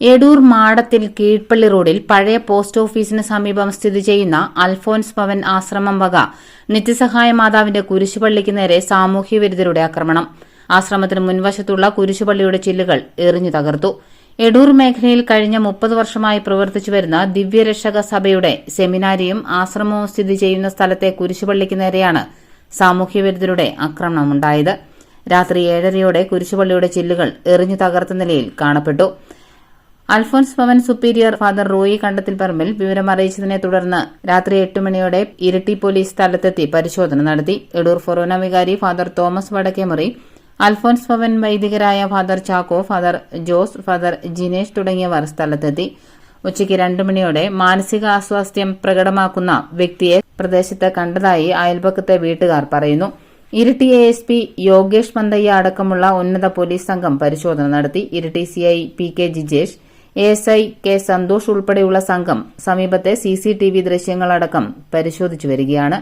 എടൂർ മാടത്തിൽ കീഴ്പള്ളി റോഡിൽ പഴയ പോസ്റ്റ് ഓഫീസിന് സമീപം സ്ഥിതി ചെയ്യുന്ന അൽഫോൻസ് ഭവൻ ആശ്രമം വക നിത്യസഹായ മാതാവിന്റെ കുരിശുപള്ളിക്ക് നേരെ സാമൂഹ്യവിരുദ്ധരുടെ ആക്രമണം. ആശ്രമത്തിന് മുൻവശത്തുള്ള കുരിശുപള്ളിയുടെ ചില്ലുകൾ എറിഞ്ഞു തകർത്തു. എടൂർ മേഖലയിൽ കഴിഞ്ഞ മുപ്പത് വർഷമായി പ്രവർത്തിച്ചുവരുന്ന ദിവ്യരക്ഷക സഭയുടെ സെമിനാരിയും ആശ്രമവും സ്ഥിതി ചെയ്യുന്ന സ്ഥലത്തെ കുരിശുപള്ളിക്ക് നേരെയാണ് സാമൂഹ്യവിരുദ്ധരുടെ ആക്രമണമുണ്ടായത് രാത്രി ഏഴരയോടെ കുരിശുപള്ളിയുടെ ചില്ലുകൾ എറിഞ്ഞു തകർത്ത നിലയിൽ കാണപ്പെട്ടു. Alphonse Bhavan superior father Roy Kandathil Parambil വിവരം അറിയിച്ചതിനെ തുടർന്ന് രാത്രി എട്ട് മണിയോടെ ഇരട്ടി പോലീസ് സ്ഥലത്തെത്തി പരിശോധന നടത്തി. എടൂർ ഫൊറോന വികാരി father Thomas Vadakkemury Alphonse Bhavan വൈദികരായ father Chacko father Jose father Jinesh തുടങ്ങിയവർ സ്ഥലത്തെത്തി. ഉച്ചയ്ക്ക് രണ്ടു മണിയോടെ മാനസിക അസ്വാസ്ഥ്യം പ്രകടമാക്കുന്ന വ്യക്തിയെ പ്രദേശത്ത് കണ്ടതായി അയൽപക്കത്തെ വീട്ടുകാർ പറയുന്നു. Iritty A S P Yogesh Mandayya അടക്കമുള്ള ഉന്നത പോലീസ് സംഘം പരിശോധന നടത്തി. Iritty CI P K Jijesh S I K Santhosh ഉൾപ്പെടെയുള്ള സംഘം സമീപത്തെ സി സി ടി വി ദൃശ്യങ്ങളടക്കം പരിശോധിച്ചു വരികയാണ്.